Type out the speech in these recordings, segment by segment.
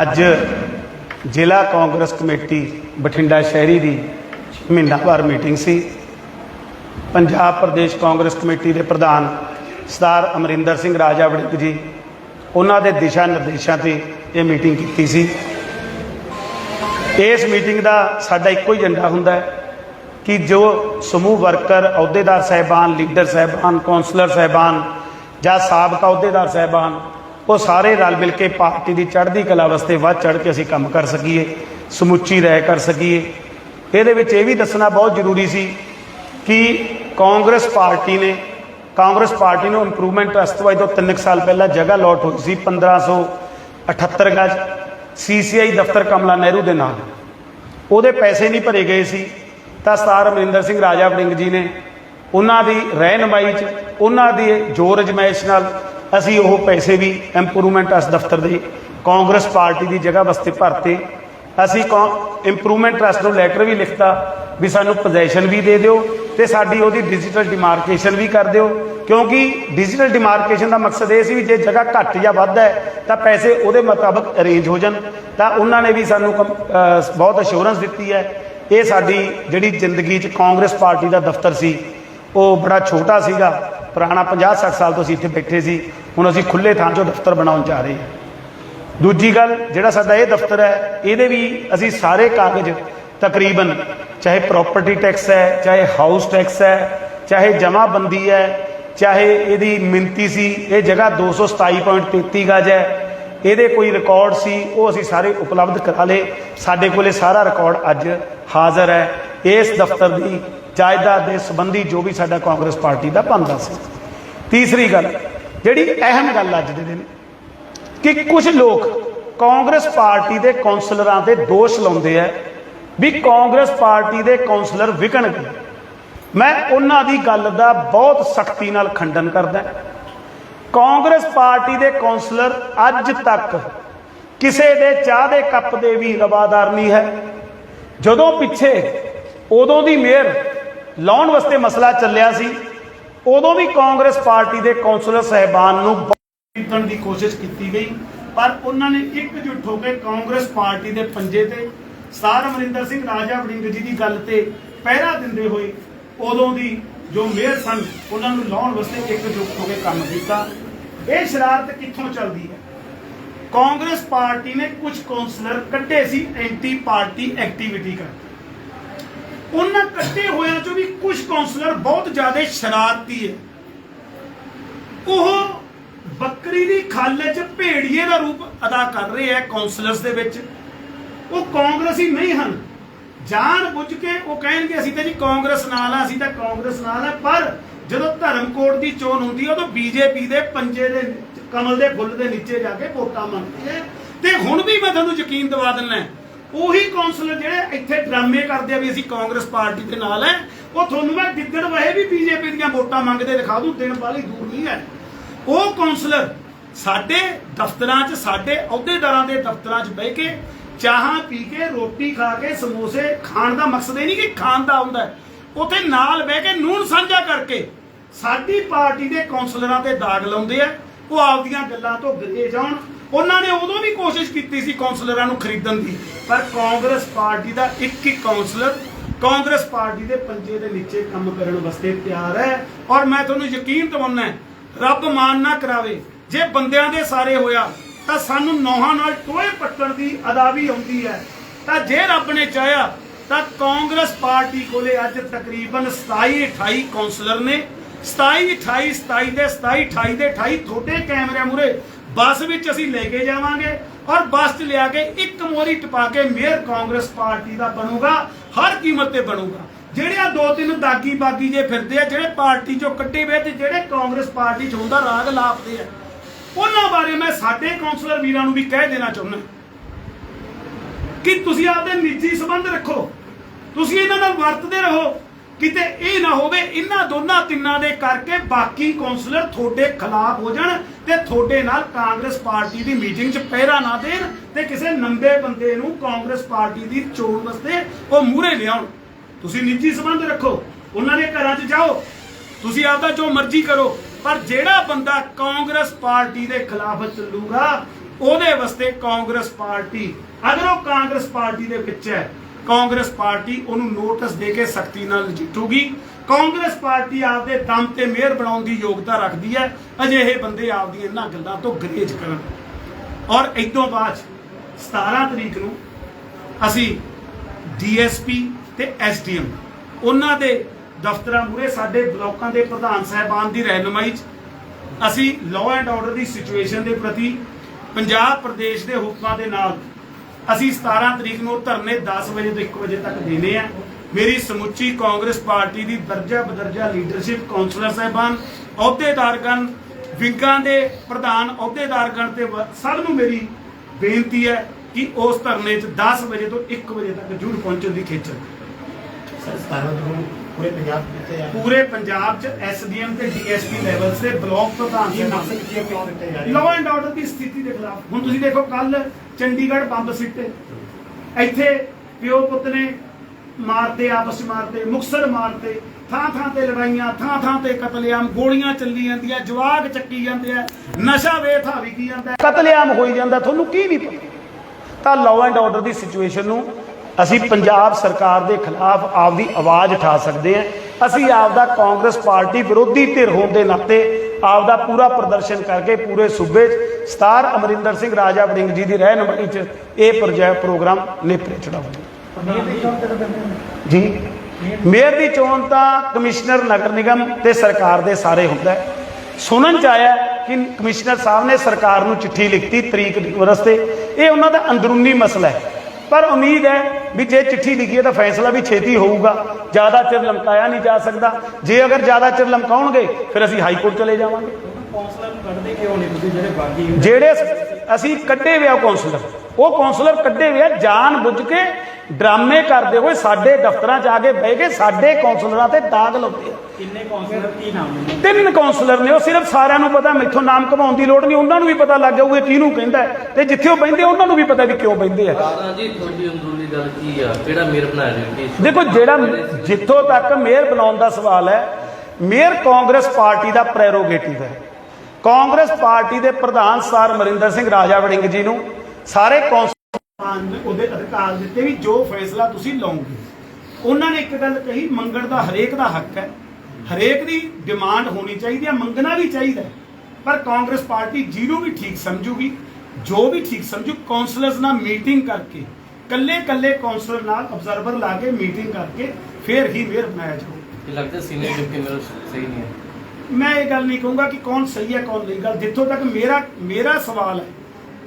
ਅੱਜ ਜ਼ਿਲ੍ਹਾ ਕਾਂਗਰਸ ਕਮੇਟੀ ਬਠਿੰਡਾ ਸ਼ਹਿਰੀ ਦੀ ਮਹੀਨਾਵਾਰ ਮੀਟਿੰਗ ਸੀ। ਪੰਜਾਬ ਪ੍ਰਦੇਸ਼ ਕਾਂਗਰਸ ਕਮੇਟੀ ਦੇ ਪ੍ਰਧਾਨ ਸਰਦਾਰ ਅਮਰਿੰਦਰ ਸਿੰਘ ਰਾਜਾ ਵੜਿੰਗ ਜੀ, ਉਹਨਾਂ ਦੇ ਦਿਸ਼ਾ ਨਿਰਦੇਸ਼ਾਂ ਤੇ ਇਹ ਮੀਟਿੰਗ ਕੀਤੀ ਸੀ। ਇਸ ਮੀਟਿੰਗ ਦਾ ਸਾਡਾ ਇੱਕੋ ਹੀ ਏਜੰਡਾ ਹੁੰਦਾ ਹੈ ਕਿ ਜੋ ਸਮੂਹ ਵਰਕਰ, ਅਹੁਦੇਦਾਰ ਸਹਿਬਾਨ, ਲੀਡਰ ਸਹਿਬਾਨ, ਕੌਂਸਲਰ ਸਹਿਬਾਨ ਜਾਂ ਸਾਬਕਾ ਅਹੁਦੇਦਾਰ ਸਹਿਬਾਨ ਉਹ ਸਾਰੇ ਰਲ ਮਿਲ ਕੇ ਪਾਰਟੀ ਦੀ ਚੜ੍ਹਦੀ ਕਲਾ ਵਾਸਤੇ ਵੱਧ ਚੜ੍ਹ ਕੇ ਅਸੀਂ ਕੰਮ ਕਰ ਸਕੀਏ, ਸਮੁੱਚੀ ਰਾਇ ਕਰ ਸਕੀਏ। ਇਹਦੇ ਵਿੱਚ ਇਹ ਵੀ ਦੱਸਣਾ ਬਹੁਤ ਜ਼ਰੂਰੀ ਸੀ ਕਿ ਕਾਂਗਰਸ ਪਾਰਟੀ ਨੇ, ਕਾਂਗਰਸ ਪਾਰਟੀ ਨੂੰ ਇੰਪਰੂਵਮੈਂਟ ਟਰਸਟ ਵਾਈ ਤੋਂ 3 ਸਾਲ ਪਹਿਲਾਂ ਜਗ੍ਹਾ ਲੋਟ ਹੋਈ ਸੀ 1578 ਗਜ ਸੀਸੀਆਈ ਦਫ਼ਤਰ ਕਮਲਾ ਨਹਿਰੂ ਦੇ ਨਾਲ। ਉਹਦੇ ਪੈਸੇ ਨਹੀਂ ਭਰੇ ਗਏ ਸੀ। ਤਾਂ ਸਰਦਾਰ ਅਮਰਿੰਦਰ ਸਿੰਘ, ਰਾਜਾ ਵੜਿੰਗ ਜੀ ਨੇ ਉਹਨਾਂ ਦੀ ਰਹਿਨਮਾਈ 'ਚ, ਉਹਨਾਂ ਦੀ ਜੋਰ ਅਜਮਾਇਸ਼ ਨਾਲ ਅਸੀਂ ਉਹ ਪੈਸੇ ਵੀ ਇੰਪਰੂਵਮੈਂਟ ਟਰਸਟ ਦਫ਼ਤਰ ਦੇ ਕਾਂਗਰਸ ਪਾਰਟੀ ਦੀ ਜਗ੍ਹਾ ਵਾਸਤੇ ਭਰਤੇ। ਅਸੀਂ ਇੰਪਰੂਵਮੈਂਟ ਟਰਸਟ ਨੂੰ ਲੈਟਰ ਵੀ ਲਿਖਤਾ ਵੀ ਸਾਨੂੰ ਪੋਜੀਸ਼ਨ ਵੀ ਦੇ ਦਿਓ ਤੇ ਸਾਡੀ ਉਹਦੀ ਡਿਜੀਟਲ ਡਿਮਾਰਕੇਸ਼ਨ ਵੀ ਕਰ ਦਿਓ। ਕਿਉਂਕਿ ਡਿਜੀਟਲ ਡਿਮਾਰਕੇਸ਼ਨ ਦਾ ਮਕਸਦ ਇਹ ਸੀ ਵੀ ਜੇ ਜਗ੍ਹਾ ਘੱਟ ਜਾਂ ਵੱਧ ਹੈ ਤਾਂ ਪੈਸੇ ਉਹਦੇ ਮੁਤਾਬਕ ਅਰੇਂਜ ਹੋ ਜਾਣ। ਤਾਂ ਉਹਨਾਂ ਨੇ ਵੀ ਸਾਨੂੰ ਕੰ- ਬਹੁਤ ਅਸ਼ੋਰੈਂਸ ਦਿੱਤੀ ਹੈ। ਇਹ ਸਾਡੀ ਜਿਹੜੀ ਜ਼ਿੰਦਗੀ 'ਚ ਕਾਂਗਰਸ ਪਾਰਟੀ ਦਾ ਦਫ਼ਤਰ ਸੀ, ਉਹ ਬੜਾ ਛੋਟਾ ਸੀਗਾ। ਪੁਰਾਣਾ 50 60 ਸਾਲ ਤੋਂ ਅਸੀਂ ਇੱਥੇ ਬੈਠੇ ਸੀ। ਹੁਣ ਅਸੀਂ ਖੁੱਲੇ ਥਾਂ 'ਚੋਂ ਦਫ਼ਤਰ ਬਣਾਉਣ ਜਾ ਰਹੇ ਹਾਂ। ਦੂਜੀ ਗੱਲ, ਜਿਹੜਾ ਸਾਡਾ ਇਹ ਦਫ਼ਤਰ ਹੈ, ਇਹਦੇ ਵੀ ਅਸੀਂ ਸਾਰੇ ਕਾਗਜ਼ ਤਕਰੀਬਨ, ਚਾਹੇ ਪ੍ਰਾਪਰਟੀ ਟੈਕਸ ਹੈ, ਚਾਹੇ ਹਾਊਸ ਟੈਕਸ ਹੈ, ਚਾਹੇ ਜਮ੍ਹਾਂਬੰਦੀ ਹੈ, ਚਾਹੇ ਇਹਦੀ ਮਿੰਤੀ ਸੀ, ਇਹ ਜਗ੍ਹਾ 227.33 ਗਜ ਹੈ। ਇਹਦੇ ਕੋਈ ਰਿਕਾਰਡ ਸੀ, ਉਹ ਅਸੀਂ ਸਾਰੇ ਉਪਲਬਧ ਕਰਾ ਲਏ। ਸਾਡੇ ਕੋਲੇ ਸਾਰਾ ਰਿਕਾਰਡ ਅੱਜ ਹਾਜ਼ਰ ਹੈ। ਇਸ ਦਫ਼ਤਰ ਦੀ ਜਾਇਦਾਦ ਦੇ ਸੰਬੰਧੀ ਜੋ ਵੀ ਸਾਡਾ ਕਾਂਗਰਸ ਪਾਰਟੀ ਦਾ ਬਣਦਾ ਸੀ। ਤੀਸਰੀ ਗੱਲ, ਜਿਹੜੀ ਅਹਿਮ ਗੱਲ ਅੱਜ ਦੇ ਦਿਨ, ਕਿ ਕੁਝ ਲੋਕ ਕਾਂਗਰਸ ਪਾਰਟੀ ਦੇ ਕੌਂਸਲਰਾਂ ਤੇ ਦੋਸ਼ ਲਾਉਂਦੇ ਆ ਵੀ ਕਾਂਗਰਸ ਪਾਰਟੀ ਦੇ ਕੌਂਸਲਰ ਵਿਕਣਗੇ। ਮੈਂ ਉਹਨਾਂ ਦੀ ਗੱਲ ਦਾ ਬਹੁਤ ਸਖਤੀ ਨਾਲ ਖੰਡਨ ਕਰਦਾ ਕਾਂਗਰਸ ਪਾਰਟੀ ਦੇ ਕੌਂਸਲਰ ਅੱਜ ਤੱਕ ਕਿਸੇ ਦੇ ਚਾਹ ਦੇ ਕੱਪ ਦੇ ਵੀ ਰਵਾਦਾਰ ਨਹੀਂ ਹੈ। ਜਦੋਂ ਪਿੱਛੇ ਉਦੋਂ ਦੀ ਮੇਅਰ ਲਾਉਣ ਵਾਸਤੇ ਮਸਲਾ ਚੱਲਿਆ ਸੀ। ਉਦੋਂ ਵੀ ਕਾਂਗਰਸ ਪਾਰਟੀ ਦੇ ਕੌਂਸਲਰ ਸਹਿਬਾਨ ਨੂੰ ਖਰੀਦਣ ਦੀ ਕੋਸ਼ਿਸ਼ ਕੀਤੀ ਗਈ, ਪਰ ਉਹਨਾਂ ਨੇ ਇਕਜੁੱਟ ਹੋ ਕੇ ਕਾਂਗਰਸ ਪਾਰਟੀ ਦੇ ਪੰਜੇ ਤੇ ਸਰ ਅਮਰਿੰਦਰ ਸਿੰਘ, ਰਾਜਾ ਵੜਿੰਗ ਜੀ ਦੀ ਗੱਲ ਤੇ ਪਹਿਰਾ ਦਿੰਦੇ ਹੋਏ ਉਦੋਂ ਦੀ ਜੋ ਮੇਅਰ ਸਨ, ਉਹਨਾਂ ਨੂੰ ਲਾਉਣ ਵਾਸਤੇ ਇਕਜੁੱਟ ਹੋ ਕੇ ਕੰਮ ਕੀਤਾ। ਇਹ ਸ਼ਰਾਰਤ ਕਿੱਥੋਂ ਚੱਲਦੀ ਹੈ? ਕਾਂਗਰਸ ਪਾਰਟੀ ਨੇ ਕੁਝ ਕੌਂਸਲਰ ਕੱਢੇ ਸੀ ਐਂਟੀ ਪਾਰਟੀ ਐਕਟੀਵਿਟੀ ਕਰ ਉਹਨਾਂ ਕੱਟੇ ਹੋਇਆਂ ਚੋਂ ਵੀ ਕੁਝ ਕੌਂਸਲਰ ਬਹੁਤ ਜ਼ਿਆਦਾ ਸ਼ਰਾਰਤੀ ਹੈ। ਉਹ ਬੱਕਰੀ ਦੀ ਖਾਲ 'ਚ ਭੇੜੀਏ ਦਾ ਰੂਪ ਅਦਾ ਕਰ ਰਹੇ ਹੈ ਕੌਂਸਲਰਸ ਦੇ ਵਿੱਚ। ਉਹ ਕਾਂਗਰਸੀ ਨਹੀਂ ਹਨ। ਜਾਣ ਬੁੱਝ ਕੇ ਉਹ ਕਹਿਣਗੇ, ਅਸੀਂ ਤਾਂ ਜੀ ਕਾਂਗਰਸ ਨਾਲ ਆ ਅਸੀਂ ਤਾਂ ਕਾਂਗਰਸ ਨਾਲ ਆ ਪਰ ਜਦੋਂ ਧਰਮਕੋਟ ਦੀ ਚੋਣ ਹੁੰਦੀ ਹੈ, ਉਦੋਂ ਬੀਜੇਪੀ ਦੇ ਪੰਜੇ ਦੇ ਕਮਲ ਦੇ ਫੁੱਲ ਦੇ ਨੀਚੇ ਜਾ ਕੇ ਵੋਟਾਂ ਮੰਗਦੇ ਆ ਤੇ ਹੁਣ ਵੀ ਮੈਂ ਤੁਹਾਨੂੰ ਯਕੀਨ ਦਿਵਾ ਦਿੰਦਾ ਉਹੀ ਕੌਂਸਲਰ ਜਿਹੜੇ ਇੱਥੇ ਡਰਾਮੇ ਕਰਦੇ ਆ ਵੀ ਅਸੀਂ ਕਾਂਗਰਸ ਪਾਰਟੀ ਦੇ ਨਾਲ ਹੈ ਉਹ ਤੁਹਾਨੂੰ ਮੈਂ ਦਿੱਦੜ ਵਹੇ ਵੀ ਬੀਜੇਪੀ ਦੀਆਂ ਵੋਟਾਂ ਮੰਗਦੇ ਦਿਖਾ ਦੂੰ, ਦਿਨ ਵਾਲੀ ਦੂਰ ਨਹੀਂ ਹੈ ਉਹ ਕੌਂਸਲਰ ਸਾਡੇ ਦਫ਼ਤਰਾਂ 'ਚ, ਸਾਡੇ ਅਹੁਦੇਦਾਰਾਂ ਦੇ ਦਫ਼ਤਰਾਂ 'ਚ ਬਹਿ ਕੇ ਚਾਹਾਂ ਪੀ ਕੇ, ਰੋਟੀ ਖਾ ਕੇ, ਸਮੋਸੇ ਖਾਣ ਦਾ ਮਕਸਦ ਇਹ ਨਹੀਂ ਕਿ ਖਾਣ ਦਾ ਹੁੰਦਾ ਹੈ। ਉੱਥੇ ਨਾਲ ਬਹਿ ਕੇ ਨੂਨ ਸਾਂਝਾ ਕਰਕੇ ਸਾਡੀ ਪਾਰਟੀ ਦੇ ਕੌਂਸਲਰਾਂ ਤੇ ਦਾਗ ਲਾਉਂਦੇ ਆ। ਉਹ ਆਪਦੀਆਂ ਗੱਲਾਂ ਤੋਂ ਗਰੇ ਜਾਣ। ਉਹਨਾਂ ਨੇ ਉਦੋਂ ਵੀ ਕੋਸ਼ਿਸ਼ ਕੀਤੀ ਸੀ ਕੌਂਸਲਰਾਂ ਨੂੰ ਖਰੀਦਣ ਦੀ, ਪਰ ਕਾਂਗਰਸ ਪਾਰਟੀ ਦਾ ਇੱਕ ਇੱਕ ਕੌਂਸਲਰ ਕਾਂਗਰਸ ਪਾਰਟੀ ਦੇ ਪੰਜੇ ਦੇ ਨੀਚੇ ਕੰਮ ਕਰਨ ਵਾਸਤੇ ਤਿਆਰ ਹੈ। ਔਰ ਮੈਂ ਤੁਹਾਨੂੰ ਯਕੀਨ ਦਿਵਾਉਣਾ ਰੱਬ ਮਾਨ ਨਾ ਕਰਾਵੇ, ਜੇ ਬੰਦਿਆਂ ਦੇ ਸਾਰੇ ਹੋਇਆ, ਤਾਂ ਸਾਨੂੰ ਨੌਹਾਂ ਨਾਲ ਟੋਏ ਪੱਟਣ ਦੀ ਅਦਾ ਵੀ ਆਉਂਦੀ ਹੈ। ਤਾਂ ਜੇ ਰੱਬ ਨੇ ਚਾਹਿਆ, ਤਾਂ ਕਾਂਗਰਸ ਪਾਰਟੀ ਕੋਲੇ ਅੱਜ ਤਕਰੀਬਨ 27 28 ਕੌਂਸਲਰ ਨੇ 27 28 27 ਦੇ 27 28 ਦੇ 28 ਥੋੜੇ ਕੈਮਰਿਆਂ ਮੂਰੇ ਬੱਸ ਵਿੱਚ ਅਸੀਂ ਲੈ ਕੇ ਜਾਵਾਂਗੇ ਔਰ ਬੱਸ 'ਚ ਲਿਆ ਕੇ ਇੱਕ ਮੋਰੀ ਟਪਾ ਕੇ ਮੇਅਰ ਕਾਂਗਰਸ ਪਾਰਟੀ ਦਾ ਬਣੂਗਾ, ਹਰ ਕੀਮਤ ਤੇ ਬਣੂਗਾ। ਜਿਹੜੇ ਆ ਦੋ ਤਿੰਨ ਦਾਗੀ ਬਾਗੀ ਜੇ ਫਿਰਦੇ ਆ, ਜਿਹੜੇ ਪਾਰਟੀ ਚੋਂ ਕੱਢੇ ਵੇ ਤੇ ਜਿਹੜੇ ਕਾਂਗਰਸ ਪਾਰਟੀ 'ਚ ਹੁੰਦਾ ਰਾਗ ਲਾਪਦੇ ਆ, ਉਹਨਾਂ ਬਾਰੇ ਮੈਂ ਸਾਡੇ ਕਾਉਂਸਲਰ ਵੀਰਾਂ ਨੂੰ ਵੀ ਕਹਿ ਦੇਣਾ ਚਾਹੁੰਦਾ। ਕਿ ਤੁਸੀਂ ਆਪਦੇ ਨਿੱਜੀ ਸੰਬੰਧ ਰੱਖੋ, ਤੁਸੀਂ ਇਹਨਾਂ ਨਾਲ ਵਰਤਦੇ ਰਹੋ ਕਿਤੇ ਇਹ ਨਾ ਹੋਵੇ ਇਹਨਾਂ ਦੋਨਾਂ ਤਿੰਨਾਂ ਦੇ ਕਰਕੇ ਬਾਕੀ ਕਾਉਂਸਲਰ ਤੁਹਾਡੇ ਖਿਲਾਫ ਹੋ ਜਾਣ ਤੇ ਤੁਹਾਡੇ ਨਾਲ ਕਾਂਗਰਸ ਪਾਰਟੀ ਦੀ ਮੀਟਿੰਗ 'ਚ ਪਹਿਰਾ ਨਾ ਦੇਣ ਤੇ ਕਿਸੇ ਨੰਬੇ ਬੰਦੇ ਨੂੰ ਕਾਂਗਰਸ ਪਾਰਟੀ ਦੀ ਚੋਣ ਵਾਸਤੇ ਉਹ ਮੂਹਰੇ ਲਿਆਉਣ। ਤੁਸੀਂ ਨਿੱਜੀ ਸੰਬੰਧ ਰੱਖੋ, ਉਹਨਾਂ ਦੇ ਘਰਾਂ 'ਚ ਜਾਓ। ਤੁਸੀਂ ਆਪਦਾ ਜੋ ਮਰਜ਼ੀ ਕਰੋ, ਪਰ ਜਿਹੜਾ ਬੰਦਾ ਕਾਂਗਰਸ ਪਾਰਟੀ ਦੇ ਖਿਲਾਫ ਚੱਲੂਗਾ, ਉਹਦੇ ਵਾਸਤੇ ਕਾਂਗਰਸ ਪਾਰਟੀ, ਅਗਰ ਉਹ ਕਾਂਗਰਸ ਪਾਰਟੀ ਦੇ ਵਿੱਚ ਹੈ ਕਾਂਗਰਸ ਪਾਰਟੀ ਉਹਨੂੰ ਨੋਟਿਸ ਦੇ ਕੇ ਸਖਤੀ ਨਾਲ ਨਜਿੱਠੂਗੀ ਕਾਂਗਰਸ ਪਾਰਟੀ ਆਪਦੇ ਦਮ ਤੇ ਮੇਅਰ ਬਣਾਉਣ ਦੀ ਯੋਗਤਾ ਰੱਖਦੀ ਹੈ। ਅਜਿਹੇ ਬੰਦੇ ਆਪਦੀਆਂ ਇਹਨਾਂ ਗੱਲਾਂ ਤੋਂ ਗਰੇਜ ਕਰਨ। ਔਰ ਇਦੋਂ ਬਾਅਦ 17 ਤਰੀਕ ਨੂੰ ਅਸੀਂ ਡੀਐਸਪੀ ਤੇ ਐਸਡੀਐਮ, ਉਹਨਾਂ ਦੇ ਦਫ਼ਤਰਾਂ ਮੂਰੇ ਸਾਡੇ ਬਲਾਕਾਂ ਦੇ ਪ੍ਰਧਾਨ ਸਾਹਿਬਾਨ ਦੀ ਰਹਿਨੁਮਾਈ 'ਚ ਅਸੀਂ ਲਾਅ ਐਂਡ ਆਰਡਰ ਦੀ ਸਿਚੁਏਸ਼ਨ ਦੇ ਪ੍ਰਤੀ ਪੰਜਾਬ ਪ੍ਰਦੇਸ਼ ਦੇ ਹੁਕਮਾਂ ਦੇ ਨਾਲ ਅਸੀਂ 17 ਤਰੀਕ ਨੂੰ ਧਰਨੇ 10 ਵਜੇ ਤੋਂ 1 ਵਜੇ ਤੱਕ ਦੇਣੇ ਆ। ਮੇਰੀ ਸਮੁੱਚੀ ਕਾਂਗਰਸ ਪਾਰਟੀ ਦੀ ਦਰਜਾ ਬਦਰਜਾ ਲੀਡਰਸ਼ਿਪ ਕਾਉਂਸਲਰ ਸਾਹਿਬਾਨ ਅਹੁਦੇਦਾਰਗਣ ਵਿੰਗਾਂ ਦੇ ਪ੍ਰਧਾਨ ਅਹੁਦੇਦਾਰਗਣ ਤੇ ਸਭ ਨੂੰ ਮੇਰੀ ਬੇਨਤੀ ਹੈ ਕਿ ਉਸ ਧਰਨੇ 'ਚ 10 ਵਜੇ ਤੋਂ 1 ਵਜੇ ਤੱਕ ਜ਼ਰੂਰ ਪਹੁੰਚਣ ਦੀ ਖੇਚਲ। ਸਰ 17 ਨੂੰ ਪੂਰੇ ਪੰਜਾਬ ਦਿੱਤੇ ਜਾ ਰਹੇ ਪੂਰੇ ਪੰਜਾਬ 'ਚ ਐਸਡੀਐਮ ਤੇ ਡੀਐਸਪੀ ਲੈਵਲ ਤੇ ਬਲਾਕ ਪ੍ਰਧਾਨ ਸਾਹਿਬਾਨ ਮਕਸਦ ਕੀ ਕਿਉਂ ਦਿੱਤੇ ਜਾ ਰਹੇ ਲਾਅ ਐਂਡ ਆਰਡਰ ਦੀ ਸਥਿਤੀ ਦੇ ਖਿਲਾਫ। ਹੁਣ ਤੁਸੀਂ ਦੇਖੋ ਕੱਲ ਚੰਡੀਗੜ੍ਹ ਬੰਬ ਸਿੱਟੇ। ਇੱਥੇ ਪਿਓ ਪੁੱਤ ਨੇ ਮਾਰਤੇ ਆਪਸ ਮਾਰਤੇ ਮੁਕਸਰ ਮਾਰਤੇ। ਥਾਂ ਥਾਂ ਤੇ ਲੜਾਈਆਂ ਥਾਂ ਥਾਂ ਤੇ ਕਤਲੇਆਮ ਗੋਲੀਆਂ ਚੱਲੀ ਜਾਂਦੀਆਂ ਜਵਾਗ ਚੱਕੀ ਜਾਂਦੇ ਆ ਨਸ਼ਾ ਵੇਥਾ ਵਿਕੀ ਜਾਂਦਾ। ਕਤਲੇਆਮ ਹੋਈ ਜਾਂਦਾ ਤੁਹਾਨੂੰ ਕੀ ਨਹੀਂ ਪਤਾ? ਤਾਂ ਲਾਅ ਐਂਡ ਆਰਡਰ ਦੀ ਸਿਚੁਏਸ਼ਨ ਨੂੰ ਅਸੀਂ ਪੰਜਾਬ ਸਰਕਾਰ ਦੇ ਖਿਲਾਫ ਆਪਦੀ ਆਵਾਜ਼ ਉਠਾ ਸਕਦੇ ਹਾਂ। ਅਸੀਂ ਆਪਦਾ ਕਾਂਗਰਸ ਪਾਰਟੀ ਵਿਰੋਧੀ ਧਿਰ ਹੋਣ ਦੇ ਨਾਤੇ ਆਪਦਾ ਪੂਰਾ ਪ੍ਰਦਰਸ਼ਨ ਕਰਕੇ ਪੂਰੇ ਸੂਬੇ 'ਚ ਸਤਾਰ ਅਮਰਿੰਦਰ ਸਿੰਘ, ਰਾਜਾ ਵੜਿੰਗ ਜੀ ਦੀ ਰਹਿਨੁਮਾਈ 'ਚ ਇਹ ਪ੍ਰੋਜੈਕਟ ਪ੍ਰੋਗਰਾਮ ਨੇਪਰੇ ਚੜਾਵਾਂਗੇ ਜੀ, ਮੇਅਰ ਦੀ ਚੋਣ ਤਾਂ ਕਮਿਸ਼ਨਰ ਨਗਰ ਨਿਗਮ ਤੇ ਸਰਕਾਰ ਦੇ ਸਾਰੇ ਹੁੰਦਾ ਸੁਣਨ ਚ ਆਇਆ ਕਿ ਕਮਿਸ਼ਨਰ ਸਾਹਿਬ ਨੇ ਸਰਕਾਰ ਨੂੰ ਚਿੱਠੀ ਲਿਖਤੀ ਤਰੀਕ ਵਾਸਤੇ ਇਹ ਉਹਨਾਂ ਦਾ ਅੰਦਰੂਨੀ ਮਸਲਾ ਹੈ। ਪਰ ਉਮੀਦ ਹੈ ਵੀ ਜੇ ਚਿੱਠੀ ਲਿਖੀ ਹੈ ਤਾਂ ਫੈਸਲਾ ਵੀ ਛੇਤੀ ਹੋਊਗਾ। ਜ਼ਿਆਦਾ ਚਿਰ ਲਮਕਾਇਆ ਨਹੀਂ ਜਾ ਸਕਦਾ। ਜੇ ਅਗਰ ਜ਼ਿਆਦਾ ਚਿਰ ਲਮਕਾਉਣਗੇ ਫਿਰ ਅਸੀਂ ਹਾਈ ਕੋਰਟ ਚਲੇ ਜਾਵਾਂਗੇ। ਕੌਂਸਲਰ ਨੂੰ ਕੱਢਦੇ ਕਿਉਂ ਨਹੀਂ ਤੁਸੀਂ? ਜਿਹੜੇ ਬਾਕੀ ਜਿਹੜੇ ਅਸੀਂ ਕੱਢੇ ਵਿਆ ਕਾਉਂਸਲਰ ਉਹ ਕਾਉਂਸਲਰ ਕੱਢੇ ਵਿਆ ਜਾਣ ਬੁੱਝ ਕੇ ਡਰਾਮੇ ਕਰਦੇ ਹੋਏ ਸਾਡੇ ਦਫ਼ਤਰਾਂ 'ਚ ਆ ਕੇ ਬਹਿ ਕੇ ਸਾਡੇ ਕਾਉਂਸਲਰਾਂ ਤੇ ਦਾਗ ਲਾਉਂਦੇ ਆ। ਕਿੰਨੇ ਕੌਂਸਲਰ? ਕੀ ਨਾਮ ਨੇ? ਤਿੰਨ ਕਾਉਂਸਲਰ ਨੇ ਉਹ ਸਿਰਫ ਸਾਰਿਆਂ ਨੂੰ ਪਤਾ ਮੈਥੋਂ ਨਾਮ ਕਮਾਉਣ ਦੀ ਲੋੜ ਨਹੀਂ ਉਹਨਾਂ ਨੂੰ ਵੀ ਪਤਾ ਲੱਗ ਜਾਊਗਾ ਕਿਹਨੂੰ ਕਹਿੰਦਾ ਹੈ। ਤੇ ਜਿੱਥੇ ਉਹ ਬੈੰਦੇ ਉਹਨਾਂ ਨੂੰ ਵੀ ਪਤਾ ਵੀ ਕਿਉਂ ਬੈੰਦੇ ਆ। ਰਾਣਾ ਜੀ ਤੁਹਾਡੀ ਅੰਦਰੂਨੀ ਗੱਲ ਕੀ ਆ? ਕਿਹੜਾ ਮੇਰ ਬਣਾਇਆ ਜੀ ਕੀ ਦੇਖੋ ਜਿਹੜਾ ਜਿੱਥੋਂ ਤੱਕ ਮੇਅਰ ਬਣਾਉਣ ਦਾ ਸਵਾਲ ਹੈ ਮੇਅਰ ਕਾਂਗਰਸ ਪਾਰਟੀ ਦਾ ਪ੍ਰੈਰੋਗੇਟਿਵ ਹੈ। ਕਾਂਗਰਸ ਪਾਰਟੀ ਦੇ ਪ੍ਰਧਾਨ ਸਰ ਅਮਰਿੰਦਰ ਸਿੰਘ ਰਾਜਾ ਵੜਿੰਗ ਜੀ ਨੂੰ ਸਾਰੇ ਕੌਂਸਲਰ ਉਹਦੇ ਅਧਿਕਾਰ ਦਿੱਤੇ ਵੀ ਜੋ ਫੈਸਲਾ ਤੁਸੀਂ ਲਓਗੇ। ਉਹਨਾਂ ਨੇ ਇੱਕ ਗੱਲ ਕਹੀ ਮੰਗਣ ਦਾ ਹਰੇਕ ਦਾ ਹੱਕ ਹੈ। ਹਰੇਕ ਦੀ ਡਿਮਾਂਡ ਹੋਣੀ ਚਾਹੀਦੀ ਹੈ ਮੰਗਣਾ ਵੀ ਚਾਹੀਦਾ। ਪਰ ਕਾਂਗਰਸ ਪਾਰਟੀ ਜਿਹਨੂੰ ਵੀ ਠੀਕ ਸਮਝੂਗੀ ਜੋ ਵੀ ਠੀਕ ਸਮਝੂ ਕਾਉਂਸਲਰਸ ਨਾਲ ਮੀਟਿੰਗ ਕਰਕੇ ਕੱਲੇ ਕੱਲੇ ਕਾਉਂਸਲਰ ਨਾਲ ਅਬਜ਼ਰਵਰ ਲਾ ਕੇ ਮੀਟਿੰਗ ਕਰਕੇ ਫਿਰ ਹੀ ਮੇਅਰ ਬਣਾਇਆ ਜਾਊ ਲੱਗਦਾ ਸੀਨੀਅਰ ਡਿਪਟੀ ਮੇਰਾ ਸਹੀ ਨਹੀਂ ਹੈ? ਮੈਂ ਇਹ ਗੱਲ ਨਹੀਂ ਕਹੂੰਗਾ ਕਿ ਕੌਣ ਸਹੀ ਹੈ ਕੌਣ ਨਹੀਂ। ਗੱਲ ਜਿੱਥੋਂ ਤੱਕ ਮੇਰਾ ਮੇਰਾ ਸਵਾਲ ਹੈ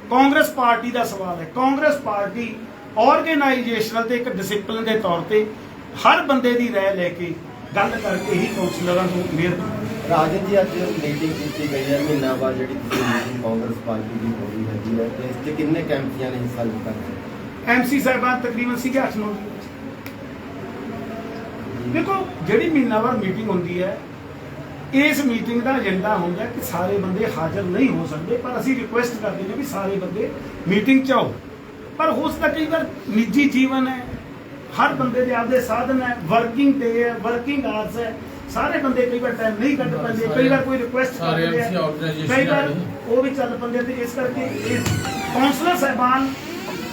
ਕਾਂਗਰਸ ਪਾਰਟੀ ਦਾ ਸਵਾਲ ਹੈ। ਕਾਂਗਰਸ ਪਾਰਟੀ ਆਰਗੇਨਾਈਜੇਸ਼ਨਲ ਤੇ ਇੱਕ ਡਿਸਪਲਿਨ ਦੇ ਤੌਰ ਤੇ ਹਰ ਬੰਦੇ ਦੀ ਰਾਏ ਲੈ ਕੇ ਗੱਲ ਕਰਕੇ ਹੀ ਕਾਉਂਸਲਰਾਂ ਨੂੰ ਬਣਾਉਂਦੇ ਰਾਜਨ ਜੀ ਅੱਜ ਮੀਟਿੰਗ ਕੀਤੀ ਗਈ ਹੈ। ਮਹੀਨਾ ਬਾਅਦ ਜਿਹੜੀ ਤੁਸੀਂ ਕਾਂਗਰਸ ਪਾਰਟੀ ਦੀ ਹੋ ਰਹੀ ਹੈਗੀ ਹੈ ਤੇ ਇਸ 'ਚ ਕਿੰਨੇ ਕੈਂਪੀਆਂ ਨੇ ਹਿੱਸਾ ਲਿੱਤਾ? ਐਮਸੀ ਸਾਹਿਬਾਨ ਤਕਰੀਬਨ ਸੀਗੇ 8 9 ਦੇਖੋ ਜਿਹੜੀ ਮਹੀਨਾਵਾਰ ਮੀਟਿੰਗ ਹੁੰਦੀ ਹੈ ਇਸ ਮੀਟਿੰਗ ਦਾ ਏਜੰਡਾ ਹੁੰਦਾ ਕਿ ਸਾਰੇ ਬੰਦੇ ਹਾਜ਼ਰ ਨਹੀਂ ਹੋ ਸਕਦੇ ਪਰ ਅਸੀਂ ਰਿਕੁਐਸਟ ਕਰਦੇ ਹਾਂ ਵੀ ਸਾਰੇ ਬੰਦੇ ਮੀਟਿੰਗ 'ਚ ਆਓ ਪਰ ਹੋ ਸਕਦਾ ਕਈ ਵਾਰ ਨਿੱਜੀ ਜੀਵਨ ਹੈ ਹਰ ਬੰਦੇ ਦੇ ਆਪਦੇ ਸਾਧਨ ਹੈ ਵਰਕਿੰਗ ਡੇ ਹੈ ਵਰਕਿੰਗ ਆਵਰਸ ਹੈ ਸਾਰੇ ਬੰਦੇ ਕਈ ਵਾਰ ਟਾਈਮ ਨਹੀਂ ਕੱਢ ਪਾਉਂਦੇ ਕਈ ਵਾਰ ਕੋਈ ਰਿਕੁਐਸਟ ਕਰਦੇ ਆ ਕਈ ਵਾਰ। ਉਹ ਵੀ ਚੱਲ ਪੰਦੇ ਤੇ ਇਸ ਕਰਕੇ ਇਸ ਕਾਉਂਸਲਰ ਸਾਹਿਬਾਨ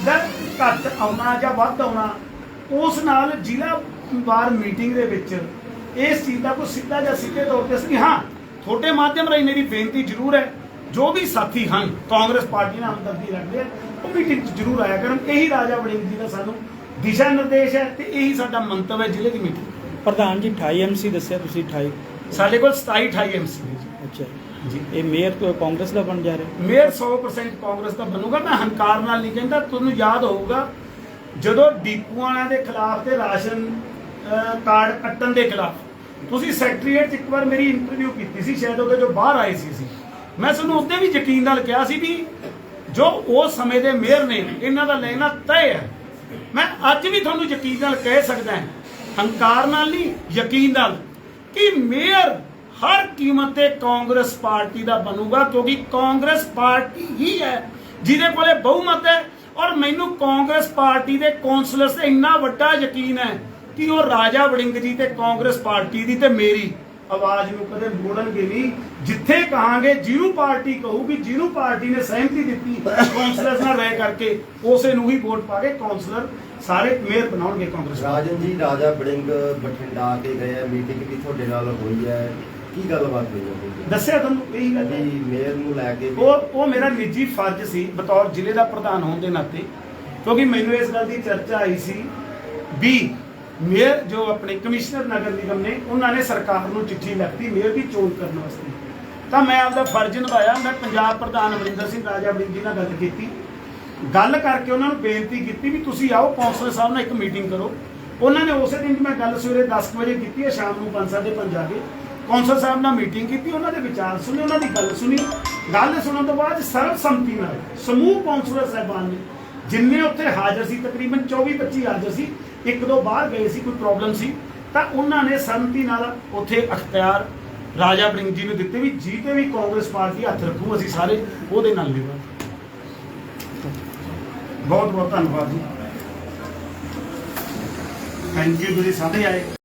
ਦਾ ਘੱਟ ਆਉਣਾ ਜਾਂ ਵੱਧ ਆਉਣਾ ਉਸ ਨਾਲ ਜ਼ਿਲ੍ਹਾ ਵਾਰ ਮੀਟਿੰਗ ਦੇ ਵਿੱਚ ਇਸ ਚੀਜ਼ ਦਾ ਕੋਈ ਸਿੱਧਾ ਜਾਂ ਸਿੱਧੇ ਤੌਰ ਤੇ ਅਸੀਂ ਹਾਂ ਤੁਹਾਡੇ ਮਾਧਿਅਮ ਰਾਹੀਂ ਮੇਰੀ ਬੇਨਤੀ ਜ਼ਰੂਰ ਹੈ ਜੋ ਵੀ ਸਾਥੀ ਹਨ ਕਾਂਗਰਸ ਪਾਰਟੀ ਨਾਲ ਹਮਦਰਦੀ ਰੱਖਦੇ ਆ ਉਹ ਮੀਟਿੰਗ 'ਚ ਜ਼ਰੂਰ ਆਇਆ ਕਰਨ। ਇਹੀ ਰਾਜਾ ਵੜਿੰਗ ਜੀ ਦਾ ਸਾਨੂੰ ਦਿਸ਼ਾ ਨਿਰਦੇਸ਼ ਹੈ ਤੇ ਇਹੀ ਸਾਡਾ ਮੰਤਵ ਹੈ ਜ਼ਿਲ੍ਹੇ ਦੀ ਮੀਟਿੰਗ ਪ੍ਰਧਾਨ ਜੀ 28 ਐਮਸੀ ਦੱਸਿਆ ਤੁਸੀਂ 28 ਸਾਡੇ ਕੋਲ 27 28 ਐਮਸੀ। ਅੱਛਾ। ਜੀ। ਇਹ ਮੇਅਰ ਤੋਂ ਕਾਂਗਰਸ ਦਾ ਬਣ ਜਾ ਰਿਹਾ? ਮੇਅਰ 100% ਕਾਂਗਰਸ ਦਾ ਬਣੂਗਾ। ਮੈਂ ਹੰਕਾਰ ਨਾਲ ਨਹੀਂ ਕਹਿੰਦਾ ਤੁਹਾਨੂੰ ਯਾਦ ਹੋਊਗਾ ਜਦੋਂ ਡੀਪੂ ਵਾਲਿਆਂ ਦੇ ਖਿਲਾਫ ਤੇ ਰਾਸ਼ਨ ਕਾਰਡ ਕੱਟਣ ਦੇ ਖਿਲਾਫ ਤੁਸੀਂ ਸੈਕਟਰੀਏਟ ਇੱਕ ਵਾਰ ਮੇਰੀ ਇੰਟਰਵਿਊ ਕੀਤੀ ਸੀ, ਸ਼ਾਇਦ ਉਹਦੇ ਜੋ ਬਾਹਰ ਆਏ ਸੀ ਸੀ। ਮੈਂ ਤੁਹਾਨੂੰ ਉੱਤੇ ਵੀ ਯਕੀਨ ਨਾਲ ਕਿਹਾ ਸੀ ਵੀ ਜੋ ਉਸ ਸਮੇਂ ਦੇ ਮੇਅਰ ਨੇ, ਇਹਨਾਂ ਦਾ ਲੈਣਾ ਤੈਅ ਹੈ। ਮੈਂ ਅੱਜ ਵੀ ਤੁਹਾਨੂੰ ਯਕੀਨ ਨਾਲ ਕਹਿ ਸਕਦਾ ਹਾਂ, ਹੰਕਾਰ ਨਾਲ ਨਹੀਂ, ਯਕੀਨ ਨਾਲ, ਕਿ ਮੇਅਰ ਹਰ ਕੀਮਤ ਤੇ ਕਾਂਗਰਸ ਪਾਰਟੀ ਦਾ ਬਣੂਗਾ, ਕਿਉਂਕਿ ਕਾਂਗਰਸ ਪਾਰਟੀ ਹੀ ਹੈ, ਜਿਹਦੇ ਕੋਲੇ ਬਹੁਮਤ ਹੈ, ਔਰ ਮੈਨੂੰ ਕਾਂਗਰਸ ਪਾਰਟੀ ਦੇ ਕੌਂਸਲਰਸ ਤੇ ਇੰਨਾ ਵੱਡਾ ਯਕੀਨ ਹੈ ਕਿ ਉਹ ਰਾਜਾ ਵੜਿੰਗ ਜੀ ਤੇ ਕਾਂਗਰਸ ਪਾਰਟੀ ਦੀ ਤੇ ਮੇਰੀ ਆਵਾਜ਼ ਨੂੰ ਕਦੇ ਮੋੜਨਗੇ ਨਹੀਂ। ਜਿੱਥੇ ਕਹਾਂਗੇ ਜਿਹਨੂੰ ਪਾਰਟੀ ਕਹੂਗੀ ਜਿਹਨੂੰ ਪਾਰਟੀ ਨੇ ਸਹਿਮਤੀ ਦਿੱਤੀ ਕਾਉਂਸਲਰਸ ਨਾਲ ਰਹਿ ਕਰਕੇ ਉਸੇ ਨੂੰ ਹੀ ਵੋਟ ਪਾ ਕੇ ਕਾਉਂਸਲਰ ਸਾਰੇ ਮੇਅਰ ਬਣਾਉਣਗੇ ਕਾਂਗਰਸ ਰਾਜਨ ਜੀ ਰਾਜਾ ਬੜਿੰਗ ਬਠਿੰਡਾ ਆ ਕੇ ਗਏ ਆ ਮੀਟਿੰਗ ਵੀ ਤੁਹਾਡੇ ਨਾਲ ਹੋਈ ਹੈ। ਕੀ ਗੱਲਬਾਤ ਹੋਈ ਹੈ? ਦੱਸਿਆ ਤੁਹਾਨੂੰ ਇਹੀ ਗੱਲ ਵੀ ਮੇਅਰ ਨੂੰ ਲੈ ਕੇ ਉਹ ਉਹ ਮੇਰਾ ਨਿੱਜੀ ਫਰਜ਼ ਸੀ ਬਤੌਰ ਜ਼ਿਲ੍ਹੇ ਦਾ ਪ੍ਰਧਾਨ ਹੋਣ ਦੇ ਨਾਤੇ ਕਿਉਂਕਿ ਮੈਨੂੰ ਇਸ ਗੱਲ ਦੀ ਚਰਚਾ ਆਈ ਸੀ ਵੀ ਮੇਅਰ ਜੋ ਆਪਣੇ ਕਮਿਸ਼ਨਰ ਨਗਰ ਨਿਗਮ ਨੇ, ਉਹਨਾਂ ਨੇ ਸਰਕਾਰ ਨੂੰ ਚਿੱਠੀ ਲਿਖਤੀ, ਮੇਅਰ ਦੀ ਚੋਣ ਕਰਨ ਵਾਸਤੇ। ਤਾਂ ਮੈਂ ਆਪਦਾ ਫਰਜ਼ ਨਿਭਾਇਆ, ਮੈਂ ਪੰਜਾਬ ਪ੍ਰਧਾਨ ਅਮਰਿੰਦਰ ਸਿੰਘ ਰਾਜਾ ਵੜਿੰਗ ਜੀ ਨਾਲ ਗੱਲ ਕੀਤੀ। ਗੱਲ ਕਰਕੇ ਉਹਨਾਂ ਨੂੰ ਬੇਨਤੀ ਕੀਤੀ ਵੀ ਤੁਸੀਂ ਆਓ, ਕੌਂਸਲਰ ਸਾਹਿਬ ਨਾਲ ਇੱਕ ਮੀਟਿੰਗ ਕਰੋ। ਉਹਨਾਂ ਨੇ ਉਸੇ ਦਿਨ ਮੈਂ ਗੱਲ ਸਵੇਰੇ 10 ਵਜੇ ਕੀਤੀ ਹੈ, ਸ਼ਾਮ ਨੂੰ 5:30 ਜਾ ਕੇ ਕੌਂਸਲ ਸਾਹਿਬ ਨਾਲ ਮੀਟਿੰਗ ਕੀਤੀ, ਉਹਨਾਂ ਦੇ ਵਿਚਾਰ ਸੁਣੇ, ਉਹਨਾਂ ਦੀ ਗੱਲ ਸੁਣੀ। ਗੱਲ ਸੁਣਨ ਤੋਂ ਬਾਅਦ ਸਰਬਸੰਮਤੀ ਨਾਲ ਸਮੂਹ ਕੌਂਸਲਰ ਸਾਹਿਬਾਨ ਨੇ ਜਿੰਨੇ ਉੱਥੇ ਹਾਜ਼ਰ ਸੀ, ਤਕਰੀਬਨ 24 25 ਹਾਜ਼ਰ ਸੀ, ਇੱਕ ਦੋ ਬਾਹਰ ਗਏ ਸੀ, ਕੋਈ ਪ੍ਰੋਬਲਮ ਸੀ, ਤਾਂ ਉਹਨਾਂ ਨੇ ਸੰਮਤੀ ਨਾਲ ਉੱਥੇ ਅਖਤਿਆਰ ਰਾਜਾ ਬ੍ਰਿੰਗ ਜੀ ਨੂੰ ਦਿੱਤੇ ਵੀ ਜੀ ਤੇ ਵੀ ਕਾਂਗਰਸ ਪਾਰਟੀ ਹੱਥ ਰੱਖੂ, ਅਸੀਂ ਸਾਰੇ ਉਹਦੇ ਨਾਲ ਲਿਵਾ ਬਹੁਤ ਬਹੁਤ ਧੰਨਵਾਦ ਜੀ। ਥੈਂਕ ਯੂ ਤੁਸੀਂ ਸਾਰੇ ਆਏ।